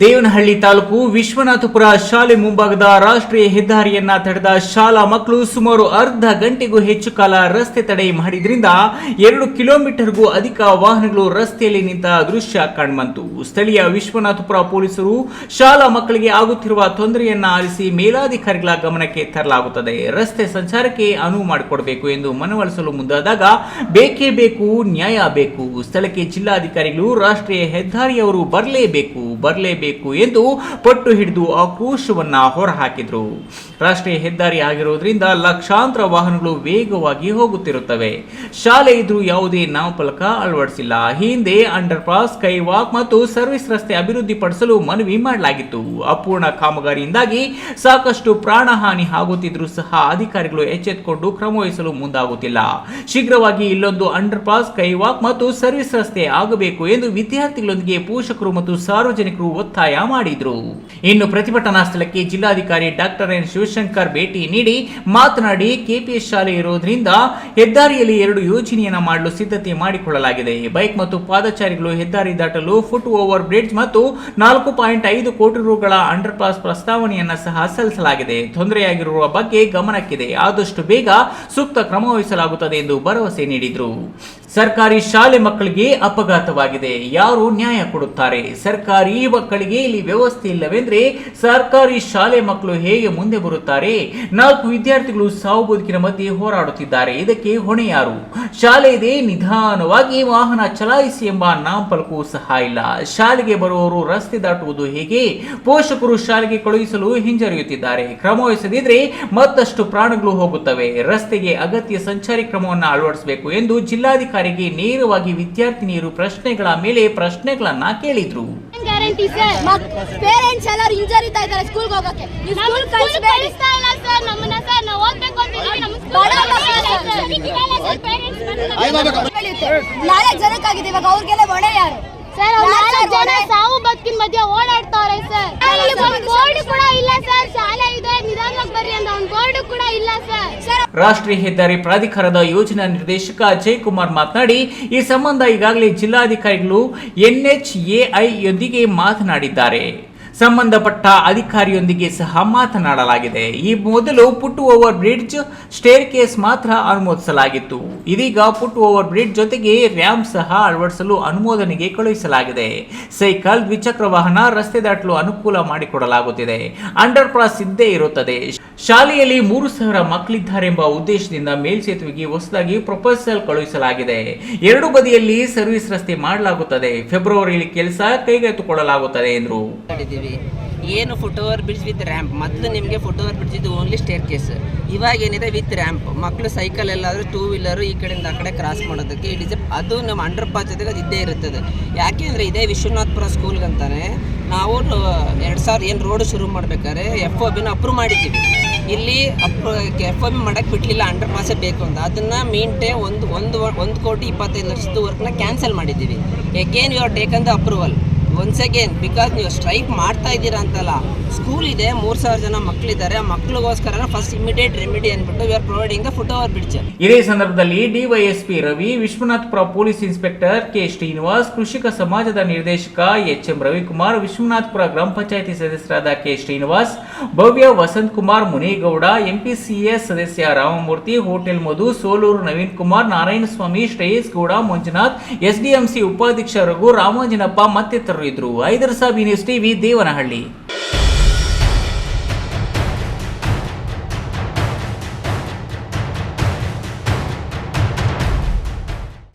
ದೇವನಹಳ್ಳಿ ತಾಲೂಕು ವಿಶ್ವನಾಥಪುರ ಶಾಲೆ ಮುಂಭಾಗದ ರಾಷ್ಟ್ರೀಯ ಹೆದ್ದಾರಿಯನ್ನ ತಡೆದ ಶಾಲಾ ಮಕ್ಕಳು ಸುಮಾರು ಅರ್ಧ ಗಂಟೆಗೂ ಹೆಚ್ಚು ಕಾಲ ರಸ್ತೆ ತಡೆ ಮಾಡಿದ್ರಿಂದ ಎರಡು ಕಿಲೋಮೀಟರ್ಗೂ ಅಧಿಕ ವಾಹನಗಳು ರಸ್ತೆಯಲ್ಲಿ ನಿಂತ ದೃಶ್ಯ ಕಾಣ್ಬಂತು ಸ್ಥಳೀಯ ವಿಶ್ವನಾಥಪುರ ಪೊಲೀಸರು ಶಾಲಾ ಮಕ್ಕಳಿಗೆ ಆಗುತ್ತಿರುವ ತೊಂದರೆಯನ್ನ ಆಲಿಸಿ ಮೇಲಾಧಿಕಾರಿಗಳ ಗಮನಕ್ಕೆ ತರಲಾಗುತ್ತದೆ. ರಸ್ತೆ ಸಂಚಾರಕ್ಕೆ ಅನುವು ಮಾಡಿಕೊಡಬೇಕು ಎಂದು ಮನವೊಲಿಸಲು ಮುಂದಾದಾಗ ಬೇಕೇ ಬೇಕು, ನ್ಯಾಯ ಬೇಕು. ಸ್ಥಳಕ್ಕೆ ಜಿಲ್ಲಾಧಿಕಾರಿಗಳು ರಾಷ್ಟ್ರೀಯ ಹೆದ್ದಾರಿಯವರು ಬರಲೇಬೇಕು. ಬರಲೇಬೇಕು ಎಂದು ಪಟ್ಟು ಹಿಡಿದು ಆಕ್ರೋಶವನ್ನ ಹೊರಹಾಕಿದ್ರು. ರಾಷ್ಟ್ರೀಯ ಹೆದ್ದಾರಿ ಆಗಿರೋದ್ರಿಂದ ಲಕ್ಷಾಂತರ ವಾಹನಗಳು ವೇಗವಾಗಿ ಹೋಗುತ್ತಿರುತ್ತವೆ. ಶಾಲೆ ಇದ್ರೂ ಯಾವುದೇ ನಾಮಫಲಕ ಅಳವಡಿಸಿಲ್ಲ. ಹಿಂದೆ ಅಂಡರ್ ಪಾಸ್ ಕೈವಾಕ್ ಮತ್ತು ಸರ್ವಿಸ್ ರಸ್ತೆ ಅಭಿವೃದ್ಧಿಪಡಿಸಲು ಮನವಿ ಮಾಡಲಾಗಿತ್ತು. ಅಪೂರ್ಣ ಕಾಮಗಾರಿಯಿಂದಾಗಿ ಸಾಕಷ್ಟು ಪ್ರಾಣಹಾನಿ ಆಗುತ್ತಿದ್ರೂ ಸಹ ಅಧಿಕಾರಿಗಳು ಎಚ್ಚೆತ್ತುಕೊಂಡು ಕ್ರಮ ವಹಿಸಲು ಮುಂದಾಗುತ್ತಿಲ್ಲ. ಶೀಘ್ರವಾಗಿ ಇಲ್ಲೊಂದು ಅಂಡರ್ ಪಾಸ್ ಕೈವಾಕ್ ಮತ್ತು ಸರ್ವಿಸ್ ರಸ್ತೆ ಆಗಬೇಕು ಎಂದು ವಿದ್ಯಾರ್ಥಿಗಳೊಂದಿಗೆ ಪೋಷಕರು ಮತ್ತು ಸಾರ್ವಜನಿಕರು ಒತ್ತಾಯ ಮಾಡಿದ್ರು. ಇನ್ನು ಪ್ರತಿಭಟನಾ ಸ್ಥಳಕ್ಕೆ ಜಿಲ್ಲಾಧಿಕಾರಿ ಡಾಕ್ಟರ್ ಎನ್ ಶಿವಶಂಕರ್ ಭೇಟಿ ನೀಡಿ ಮಾತನಾಡಿ ಕೆಪಿಎಸ್ ಶಾಲೆ ಇರುವುದರಿಂದ ಹೆದ್ದಾರಿಯಲ್ಲಿ ಎರಡು ಯೋಜನೆಯನ್ನು ಮಾಡಲು ಸಿದ್ಧತೆ ಮಾಡಿಕೊಳ್ಳಲಾಗಿದೆ. ಬೈಕ್ ಮತ್ತು ಪಾದಚಾರಿಗಳು ಹೆದ್ದಾರಿ ದಾಟಲು ಫುಟ್ ಓವರ್ ಬ್ರಿಡ್ಜ್ ಮತ್ತು ನಾಲ್ಕು ಪಾಯಿಂಟ್ ಐದು ಕೋಟಿ ರುಗಳ ಅಂಡರ್ ಪಾಸ್ ಪ್ರಸ್ತಾವನೆಯನ್ನ ಸಹ ಸಲ್ಲಿಸಲಾಗಿದೆ. ತೊಂದರೆಯಾಗಿರುವ ಬಗ್ಗೆ ಗಮನಕ್ಕಿದೆ. ಆದಷ್ಟು ಬೇಗ ಸೂಕ್ತ ಕ್ರಮ ವಹಿಸಲಾಗುತ್ತದೆ ಎಂದು ಭರವಸೆ ನೀಡಿದರು. ಸರ್ಕಾರಿ ಶಾಲೆ ಮಕ್ಕಳಿಗೆ ಅಪಘಾತವಾಗಿದೆ. ಯಾರು ನ್ಯಾಯ ಕೊಡುತ್ತಾರೆ? ಸರ್ಕಾರಿ ಮಕ್ಕಳಿಗೆ ಇಲ್ಲಿ ವ್ಯವಸ್ಥೆ ಇಲ್ಲವೆಂದ್ರೆ ಸರ್ಕಾರಿ ಶಾಲೆ ಮಕ್ಕಳು ಹೇಗೆ ಮುಂದೆ ಬರುತ್ತಾರೆ? ನಾಲ್ಕು ವಿದ್ಯಾರ್ಥಿಗಳು ಸಾವು ಬದುಕಿನ ಮಧ್ಯೆ ಹೋರಾಡುತ್ತಿದ್ದಾರೆ. ಇದಕ್ಕೆ ಹೊಣೆ ಯಾರು ಶಾಲೆ ನಿಧಾನವಾಗಿ ವಾಹನ ಚಲಾಯಿಸಿ ಎಂಬ ನಾಮಫಲಕವೂ ಸಹ ಇಲ್ಲ. ಶಾಲೆಗೆ ಬರುವವರು ರಸ್ತೆ ದಾಟುವುದು ಹೇಗೆ? ಪೋಷಕರು ಶಾಲೆಗೆ ಕಳುಹಿಸಲು ಹಿಂಜರಿಯುತ್ತಿದ್ದಾರೆ. ಕ್ರಮವಹಿಸದಿದ್ರೆ ಮತ್ತಷ್ಟು ಪ್ರಾಣಗಳು ಹೋಗುತ್ತವೆ. ರಸ್ತೆಗೆ ಅಗತ್ಯ ಸಂಚಾರಿ ಕ್ರಮವನ್ನು ಅಳವಡಿಸಬೇಕು ಎಂದು ಜಿಲ್ಲಾಧಿಕಾರಿಗೆ ನೇರವಾಗಿ ವಿದ್ಯಾರ್ಥಿನಿಯರು ಪ್ರಶ್ನೆಗಳ ಮೇಲೆ ಪ್ರಶ್ನೆಗಳನ್ನ ಕೇಳಿದ್ರು. ಸರ್ ಪೇರೆಂಟ್ಸ್ ಎಲ್ಲರೂ ಇಂಜರಿತಾ ಇದ್ದಾರೆ ಸ್ಕೂಲ್ಗೆ ಹೋಗಕ್ಕೆ. ನೀವು ಸ್ಕೂಲ್ ಕಳಿಸ್ಬೇಡಿ. ಸರ್ ನಮ್ಮನ್ನ ಸರ್ ನಾವು ಓದ್ಬೇಕು ನಮ್ಮ ನಾಳೆ ಜನಕ್ಕಾಗಿದೆ ಇವಾಗ ಅವ್ರಿಗೆಲ್ಲ ಹೊಣೆ ಯಾರು? ಸರ್ ನಾಲ್ಕು ಜನ ಸಾವು ಬದುಕಿನ ಮಧ್ಯೆ ಓಡಾಡ್ತಾವ್ರೆ ಸರ್ ಬೋರ್ಡ್ ಕೂಡ ಇಲ್ಲ ಸರ್ ಶಾಲೆ ಇದೆ ನಿಧಾನವಾಗಿ ಬರ್ರಿ ಅಂತ ಒಂದು ಬೋರ್ಡ್ ಕೂಡ ಇಲ್ಲ ಸರ್ ಸರ್ ರಾಷ್ಟ್ರೀಯ ಹೆದ್ದಾರಿ ಪ್ರಾಧಿಕಾರದ ಯೋಜನಾ ನಿರ್ದೇಶಕ ಅಜಯ್ ಕುಮಾರ್ ಮಾತನಾಡಿ, ಈ ಸಂಬಂಧ ಈಗಾಗಲೇ ಜಿಲ್ಲಾಧಿಕಾರಿಗಳು ಎನ್ಎಚ್ಎಐ ಯೊಂದಿಗೆ ಮಾತನಾಡಿದ್ದಾರೆ. ಸಂಬಂಧಪಟ್ಟ ಅಧಿಕಾರಿಯೊಂದಿಗೆ ಸಹ ಮಾತನಾಡಲಾಗಿದೆ. ಈ ಮೊದಲು foot over bridge staircase ಮಾತ್ರ ಅನುಮೋದಿಸಲಾಗಿತ್ತು. ಇದೀಗ ಪುಟ್ ಓವರ್ ಬ್ರಿಡ್ಜ್ ಜೊತೆಗೆ ರ್ಯಾಂಪ್ ಸಹ ಅಳವಡಿಸಲು ಅನುಮೋದನೆಗೆ ಕಳುಹಿಸಲಾಗಿದೆ. ಸೈಕಲ್, ದ್ವಿಚಕ್ರ ವಾಹನ, ರಸ್ತೆ ದಾಟಲು ಅನುಕೂಲ ಮಾಡಿಕೊಡಲಾಗುತ್ತಿದೆ. ಅಂಡರ್ ಪಾಸ್ ಇದ್ದೇ ಇರುತ್ತದೆ. ಶಾಲೆಯಲ್ಲಿ ಮೂರು ಸಾವಿರ ಮಕ್ಕಳಿದ್ದಾರೆಂಬ ಉದ್ದೇಶದಿಂದ ಮೇಲ್ಸೇತುವೆಗೆ ಹೊಸದಾಗಿ ಪ್ರಪೋಸಲ್ ಕಳುಹಿಸಲಾಗಿದೆ. ಎರಡು ಬದಿಯಲ್ಲಿ ಸರ್ವಿಸ್ ರಸ್ತೆ ಮಾಡಲಾಗುತ್ತದೆ. ಫೆಬ್ರವರಿಯಲ್ಲಿ ಕೆಲಸ ಕೈಗೆತ್ತಿಕೊಳ್ಳಲಾಗುತ್ತದೆ ಎಂದರು. ಮಾಡಿದ್ದೀವಿ ಏನು foot over bridge with ramp ಮೊದಲು ನಿಮಗೆ ಫುಟ್ ಓವರ್ ಬ್ರಿಡ್ಜ್ ಇದು ಓನ್ಲಿ ಸ್ಟೇರ್ ಕೇಸ್ ಇವಾಗ ಏನಿದೆ ವಿತ್ ರ್ಯಾಂಪ್ ಮಕ್ಕಳು ಸೈಕಲ್ ಎಲ್ಲಾದರೂ ಟೂ ವೀಲರು ಈ ಕಡೆಯಿಂದ ಆ ಕಡೆ ಕ್ರಾಸ್ ಮಾಡೋದಕ್ಕೆ ಇಟ್ ಇಸ್ ಅದು ನಮ್ಮ ಅಂಡರ್ ಪಾಸ್ ಜೊತೆಗೆ ಅದು ಇದ್ದೇ ಇರುತ್ತದೆ. ಯಾಕೆ ಅಂದರೆ ಇದೇ ವಿಶ್ವನಾಥ್ಪುರ ಸ್ಕೂಲ್ಗಂತಾನೆ ನಾವು ಎರಡು ಸಾವಿರ ಏನು ರೋಡ್ ಶುರು ಮಾಡ್ಬೇಕಾದ್ರೆ ಎಫ್ ಒ ಬಿನ ಅಪ್ರೂವ್ ಮಾಡಿದ್ದೀವಿ. ಇಲ್ಲಿ ಅಪ್ರೂವ್ ಎಫ್ ಒ ಬಿ ಮಾಡೋಕ್ಕೆ ಬಿಡಲಿಲ್ಲ ಅಂಡರ್ ಪಾಸೇ ಬೇಕು ಅಂತ. ಅದನ್ನು ಮೀನ್ಟೆ ಒಂದು ಒಂದು ಒಂದು ಕೋಟಿ ಇಪ್ಪತ್ತೈದು ಲಕ್ಷದ ವರ್ಕ್ನ ಕ್ಯಾನ್ಸಲ್ ಮಾಡಿದ್ದೀವಿ. Again you are taken the approval once again because ನೀವು ಸ್ಟ್ರೈಕ್ ಮಾಡ್ತಾ ಇದ್ದೀರಾ ಅಂತಲ್ಲ ಸ್ಕೂಲ್ ಇದೆ, ಮೂರು ಸಾವಿರ ಜನ ಮಕ್ಕಳಿದ್ದಾರೆ ಮಕ್ಕಳಿಗೋಸ್ಕರ ಫಸ್ಟ್ ಇಮಿಡಿಯೇಟ್ ರೆಮಿಡಿ ಅಂದ್ಬಿಟ್ಟು we are providing the foot over bridge ಇದೇ ಸಂದರ್ಭದಲ್ಲಿ DYSP Ravi Vishwanathapura police inspector K Srinivas, ಕೃಷಿಕ ಸಮಾಜದ ನಿರ್ದೇಶಕ ಎಚ್ ಎಂ ರವಿಕುಮಾರ್ ವಿಶ್ವನಾಥಪುರ ಗ್ರಾಮ ಪಂಚಾಯಿತಿ ಸದಸ್ಯರಾದ ಕೆ ಶ್ರೀನಿವಾಸ್, ಭವ್ಯ ವಸಂತ್ ಕುಮಾರ್ ಮುನೇಗೌಡ ಎಂಪಿಸಿಎಸ್ ಸದಸ್ಯ ರಾಮಮೂರ್ತಿ, ಹೋಟೆಲ್ ಮಧು, ಸೋಲೂರು ನವೀನ್ ಕುಮಾರ್, ನಾರಾಯಣಸ್ವಾಮಿ, ಶ್ರೇಯಸ್ ಗೌಡ, ಮಂಜುನಾಥ್, ಎಸ್ಡಿಎಂಸಿ ಉಪಾಧ್ಯಕ್ಷ ರಘು, ರಾಮಾಂಜನಪ್ಪ ಮತ್ತಿತರರು ಇದ್ರು ಹೈದರ್ ಸಾಬ್ ಯೂನಿವರ್ಸಿಟಿ ವಿ ದೇವನಹಳ್ಳಿ.